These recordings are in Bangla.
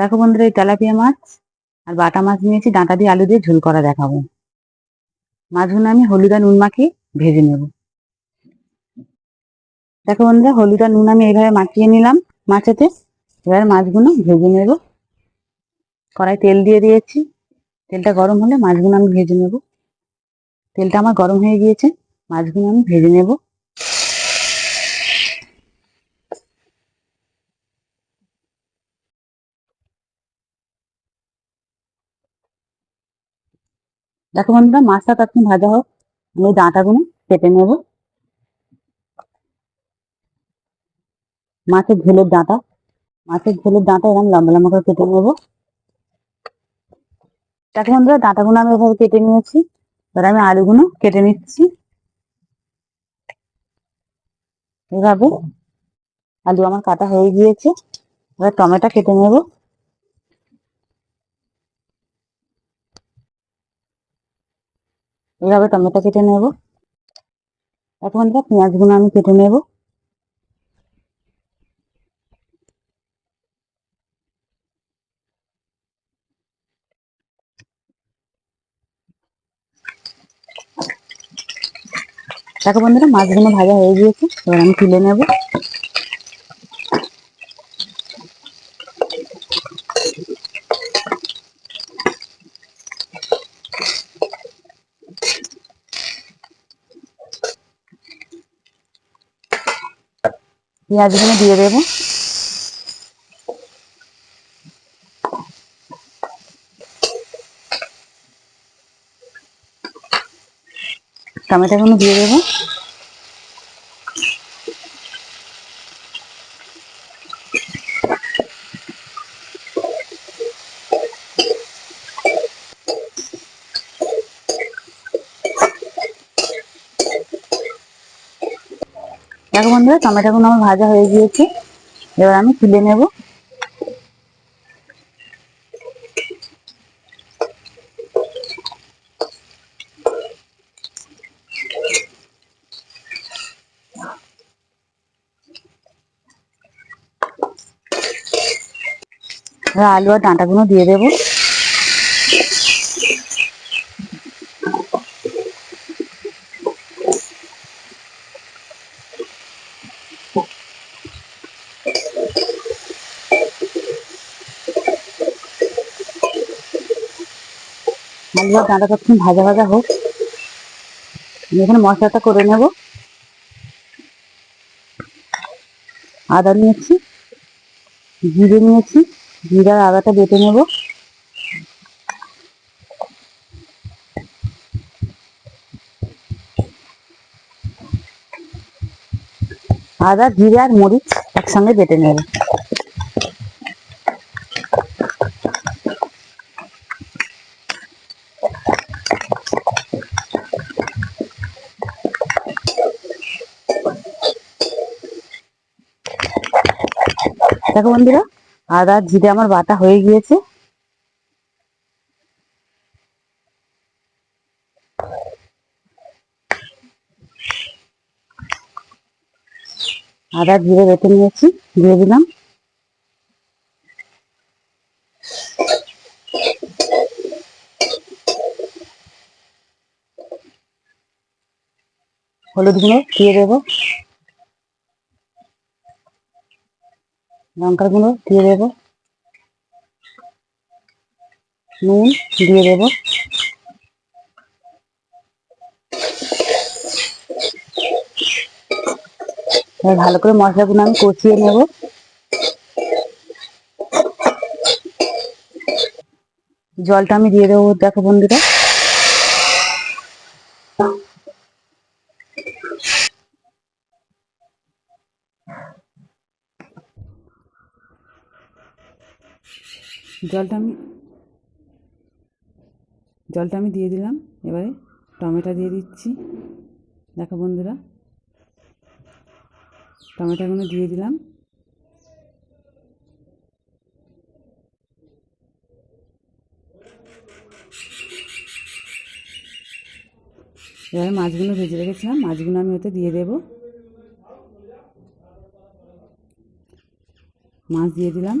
দেখো বন্ধুরা, এই তেলাপিয়া মাছ আর বাটা মাছ নিয়েছি, ডাঁটা দিয়ে আলু দিয়ে ঝোল করা দেখাবো। মাছগুলো আমি হলুদ আর নুন মাখিয়ে ভেজে নেব। দেখো বন্ধুরা, হলুদ আর নুন আমি এইভাবে মাখিয়ে নিলাম মাছেতে। এবার মাছগুলো ভেজে নেব। কড়াই তেল দিয়ে দিয়েছি। তেলটা গরম হলে মাছগুলো আমি ভেজে নেব। তেলটা আমার গরম হয়ে গিয়েছে, মাছগুলো আমি ভেজে নেব। দেখো বন্ধুরা, মাছটা তখন ভাজা হোক। আমি ডাঁটাগুলো কেটে নেব। মাছের ঝোলের ডাঁটা। মাছের ঝোলের ডাঁটা এরকম লম্বা লম্বা করে কেটে নেব। দেখো বন্ধুরা, ডাঁটাগুলো আমি এভাবে কেটে নিয়েছি। এবার আমি আলুগুলো কেটে নিচ্ছি। এভাবে আলু আমার কাটা হয়ে গিয়েছে। এবার টমেটো কেটে নেব। এভাবে টমেটো কেটে নেব। এখন পেঁয়াজগুলো আমি কেটে নেব। দেখো বন্ধুরা, মাছগুলো ভাজা হয়ে গিয়েছে, এবার আমি তুলে নেব। পেঁয়াজগুলো দিয়ে দেবো। টমেটোগুলো দিয়ে দেবো। দেখো বন্ধুরা টমেটোগুলো আমার ভাজা হয়ে গিয়েছে। এবার আমি তুলে নেব। আলু আর ডাঁটাগুলো দিয়ে দেবো। আলু আর ডাঁটা তখন ভাজা ভাজা হোক। আমি এখানে মশলাটা করে নেব। আদা নিয়েছি, জিরে নিয়েছি জিরা আর আদাটা বেটে নেব। আদা, জিরে আর মরিচ একসঙ্গে বেটে নেব। দেখো বন্ধুরা, আদা, জিরে আমার বাটা হয়ে গিয়েছে। আদা, জিরে বেটে নিয়েছি, দিয়ে দিলাম। হলুদ গুঁড়ো দিয়ে দেবো। লঙ্কার গুঁড়ো দিয়ে দেবো। নুন দিয়ে দেবো। ভালো করে মশলাগুলো আমি কষিয়ে নেব। জলটা আমি দিয়ে দেবো দেখো বন্ধুরা। জলটা আমি জলটা আমি দিয়ে দিলাম। এবারে টমেটো দিয়ে দিচ্ছি। দেখো বন্ধুরা, টমেটোগুলো দিয়ে দিলাম। এবারে মাছগুলো ভেজে রেখেছিলাম, মাছগুলো আমি ওতে দিয়ে দেব। মাছ দিয়ে দিলাম।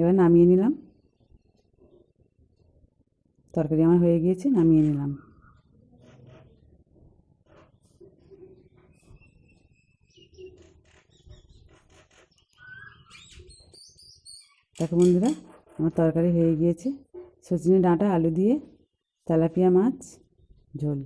এবার নামিয়ে নিলাম। তরকারি আমার হয়ে গিয়েছে, নামিয়ে নিলাম। দেখো বন্ধুরা, আমার তরকারি হয়ে গিয়েছে। সজনে ডাঁটা, আলু দিয়ে তেলাপিয়া মাছ, ঝোল।